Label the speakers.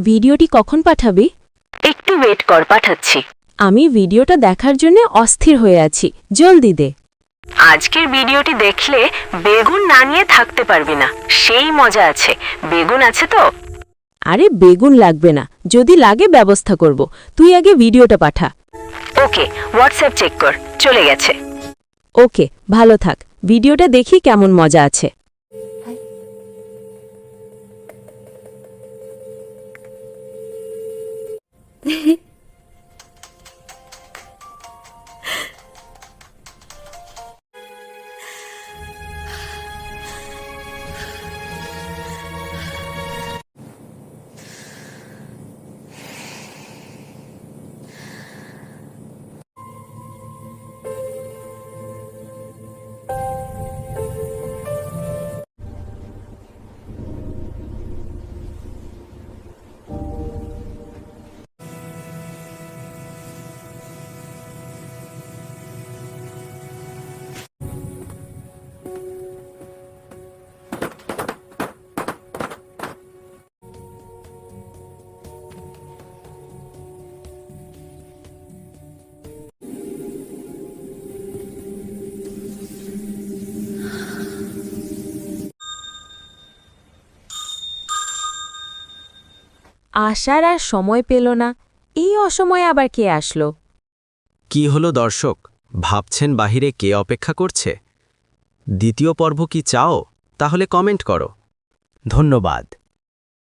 Speaker 1: ভিডিওটি কখন পাঠাবি?
Speaker 2: একটু ওয়েট কর পাঠাচ্ছি।
Speaker 1: আমি ভিডিওটা দেখার জন্য অস্থির হয়ে আছি। জলদি দে।
Speaker 2: আজকের ভিডিওটি দেখলে বেগুন না নিয়ে থাকতে পারবি না। সেই মজা আছে। বেগুন আছে তো?
Speaker 1: আরে বেগুন লাগবে না। যদি লাগে ব্যবস্থা করব। তুই আগে ভিডিওটা পাঠা।
Speaker 2: ওকে হোয়াটসঅ্যাপ চেক কর। চলে গেছে।
Speaker 1: ওকে ভালো থাক। ভিডিওটা দেখি কেমন মজা আছে। 嘿 嘿 আসার আর সময় পেল না। এই অসময়ে আবার কে আসলো?
Speaker 3: কি হল দর্শক? ভাবছেন বাহিরে কে অপেক্ষা করছে? দ্বিতীয় পর্ব কি চাও? তাহলে কমেন্ট করো। ধন্যবাদ।